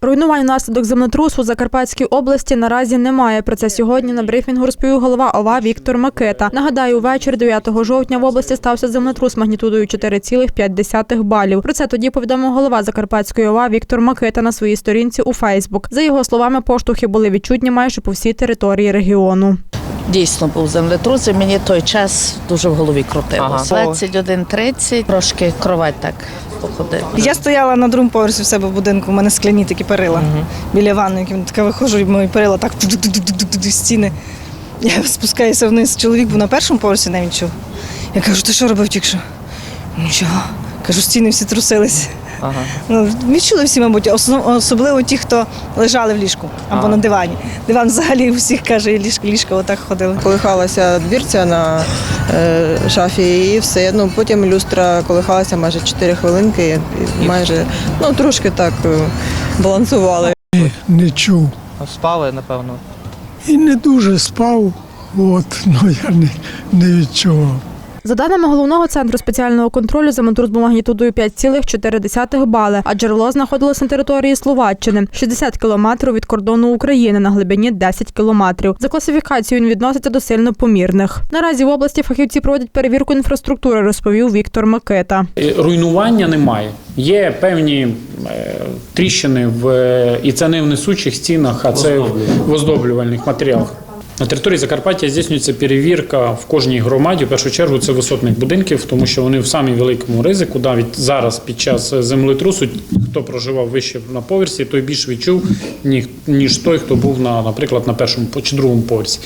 Руйнувань внаслідок землетрусу у Закарпатській області наразі немає. Про це сьогодні на брифінгу розповів голова ОВА Віктор Макета. Нагадаю, увечері 9 жовтня в області стався землетрус магнітудою 4,5 балів. Про це тоді повідомив голова Закарпатської ОВА Віктор Макета на своїй сторінці у Фейсбук. За його словами, поштовхи були відчутні майже по всій території регіону. Дійсно був землетрус, і мені той час дуже в голові крутилося. Ага. 21.30, трошки кровать так походила. Я стояла на другому поверсі в себе в будинку, у мене скляні такі перила біля ванної. Така виходжу, і мої перила так ту-ду-ду-ду-ду-ду стіни. Я спускаюся вниз. Чоловік був на першому поверсі, не він чув. Я кажу, ти що робив тільки що? Нічого. Кажу, стіни всі трусились. Ага. Ну, відчули всі, мабуть, осо- особливо ті, хто лежали в ліжку або Ага. на дивані. Диван взагалі у всіх каже, ліжко, ліжко отак ходили. Колихалася двірця на е, шафі і все. Ну, потім люстра колихалася майже 4 хвилинки і майже ну, трошки так е, балансували. не чув. Спали, напевно. І не дуже спав, от, ну я не, не відчував. За даними головного центру спеціального контролю, землетрус був магнітудою 5,4 бали, а джерело знаходилось на території Словаччини 60 кілометрів від кордону України на глибині 10 кілометрів. За класифікацією він відноситься до сильно помірних. Наразі в області фахівці проводять перевірку інфраструктури, розповів Віктор Макета. Е, Руйнування немає. Є певні е, тріщини в е, і це не в несучих стінах, а це в оздоблювальних матеріалах. На території Закарпаття здійснюється перевірка в кожній громаді. В першу чергу це висотних будинків, тому що вони в самій великому ризику. Навіть зараз під час землетрусу, хто проживав вище на поверсі, той більше відчув, ніж той, хто був на, наприклад, на першому чи другому поверсі.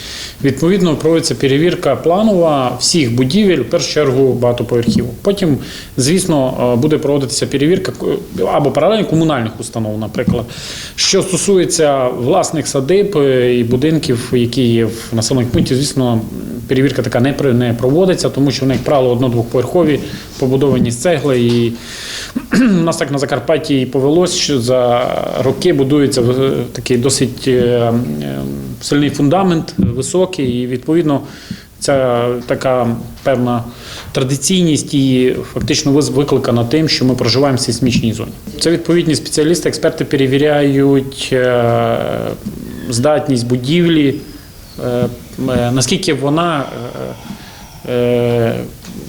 Відповідно, проводиться перевірка планова всіх будівель, в першу чергу багатоповерхів. Потім, звісно, е, буде проводитися перевірка е, або паралельно комунальних установ, наприклад. Що стосується власних садиб е, і будинків, які є в населених пунктах, звісно, перевірка така не проводиться, тому що вони, як правило, одно-двохповерхові, побудовані з цегли. І у нас так на Закарпатті і повелось, що за роки будується е, такий досить е, е, сильний фундамент, високий, і відповідно. Ця така певна традиційність і фактично викликана тим, що ми проживаємо в сейсмічній зоні. Це відповідні спеціалісти, експерти перевіряють здатність будівлі, наскільки вона е, е,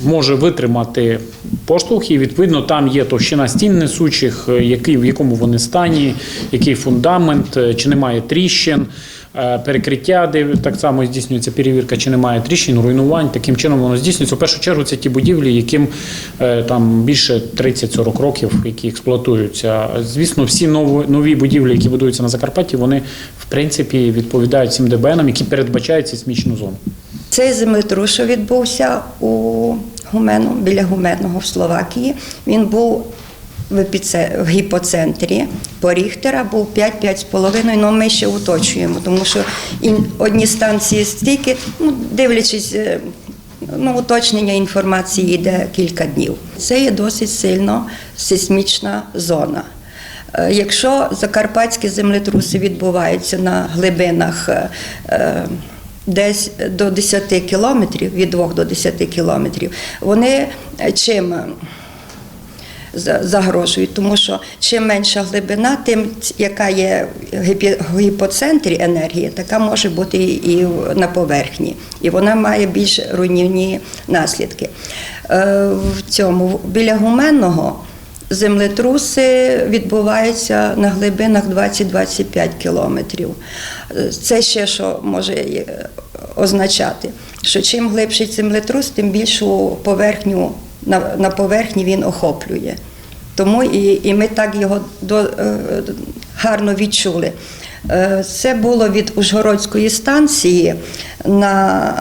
може витримати поштовх, і відповідно там є товщина стін несучих, е, який, в якому вони стані, який фундамент, е, чи немає тріщин. Е, Перекриття, де так само здійснюється перевірка, чи немає тріщин, руйнувань. Таким чином воно здійснюється. В першу чергу це ті будівлі, яким е, там більше 30-40 років, які експлуатуються. Звісно, всі нові, будівлі, які будуються на Закарпатті, вони в принципі відповідають всім ДБНам, які передбачають сейсмічну зону. Цей землетрус, що відбувся у Гумenu, біля Гуменного в Словакії, він був в, гіпоцентрі по Ріхтера, був 5-5,5, але ми ще уточуємо, тому що одні станції стільки, ну, дивлячись, е, ну, уточнення інформації йде кілька днів. Це є досить сильно сейсмічна зона. Е, Якщо закарпатські землетруси відбуваються на глибинах е, десь до 10 кілометрів, від 2 до 10 кілометрів, вони чим загрожують, тому що чим менша глибина, тим яка є в гіпоцентрі енергії, така може бути і на поверхні, і вона має більш руйнівні наслідки. Е, В цьому біля гуменного землетруси відбуваються на глибинах 20-25 кілометрів. Це ще що може е, означати, що чим глибший землетрус, тим більшу поверхню на, на поверхні він охоплює. Тому і, і ми так його до, е, гарно відчули. Е, Це було від Ужгородської станції на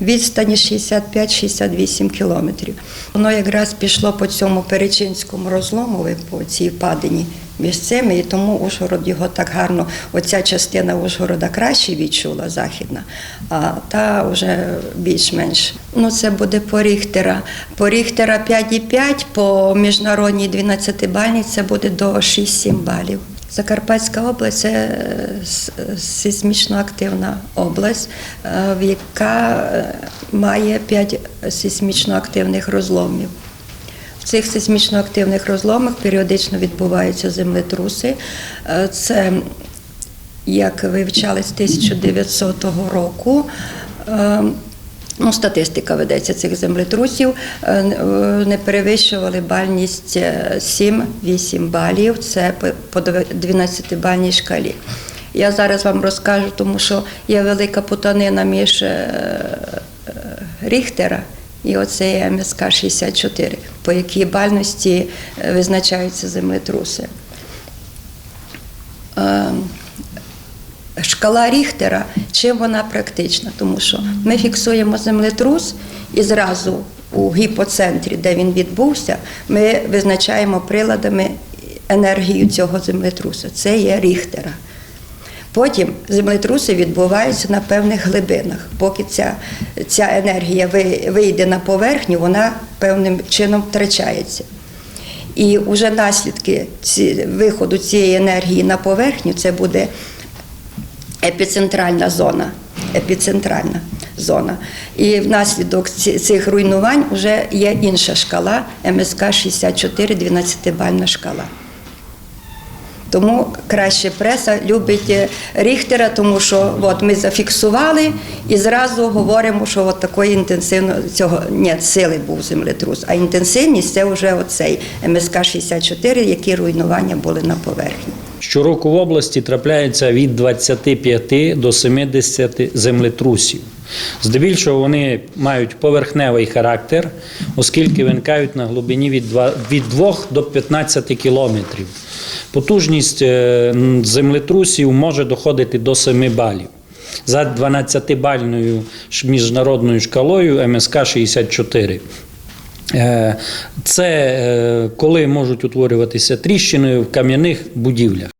відстані 65-68 кілометрів. Воно якраз пішло по цьому перечинському розлому, по цій падині між і тому Ужгород його так гарно, оця частина Ужгорода краще відчула, західна, а та вже більш-менш. Ну, це буде по Ріхтера. По Ріхтера 5,5, по міжнародній 12-бальній це буде до 6-7 балів. Закарпатська область це е, сейсмічно активна область, е, яка е, має 5 сейсмічно активних розломів. В цих сейсмічно активних розломах періодично відбуваються землетруси. Це як вивчали з 1900 року. Е, Ну, статистика ведеться цих землетрусів. Е, е, Не перевищували бальність е, 7-8 балів. Це по- по 12-бальній шкалі. Я зараз вам розкажу, тому що є велика путанина між е, е, Ріхтера і оцеї МСК 64, по якій бальності е, визначаються землетруси. Шкала Ріхтера, чим вона практична? Тому що ми фіксуємо землетрус і зразу у гіпоцентрі, де він відбувся, ми визначаємо приладами енергію цього землетруса. Це є Ріхтера. Потім землетруси відбуваються на певних глибинах. Поки ця, ця енергія вийде на поверхню, вона певним чином втрачається. І вже наслідки ці, виходу цієї енергії на поверхню це буде епіцентральна зона. Епіцентральна зона. І внаслідок цих руйнувань вже є інша шкала МСК 64, 12-бальна шкала. Тому краще преса любить е, Ріхтера, тому що от ми зафіксували і зразу говоримо, що от такої інтенсивно цього ні, сили був землетрус, а інтенсивність це вже оцей МСК 64, які руйнування були на поверхні. Щороку в області трапляється від 25 до 70 землетрусів. Здебільшого вони мають поверхневий характер, оскільки виникають на глибині від 2, від 2 до 15 кілометрів. Потужність е, землетрусів може доходити до 7 балів. За 12-бальною міжнародною шкалою МСК 64. Е, Це е, коли можуть утворюватися тріщини в кам'яних будівлях.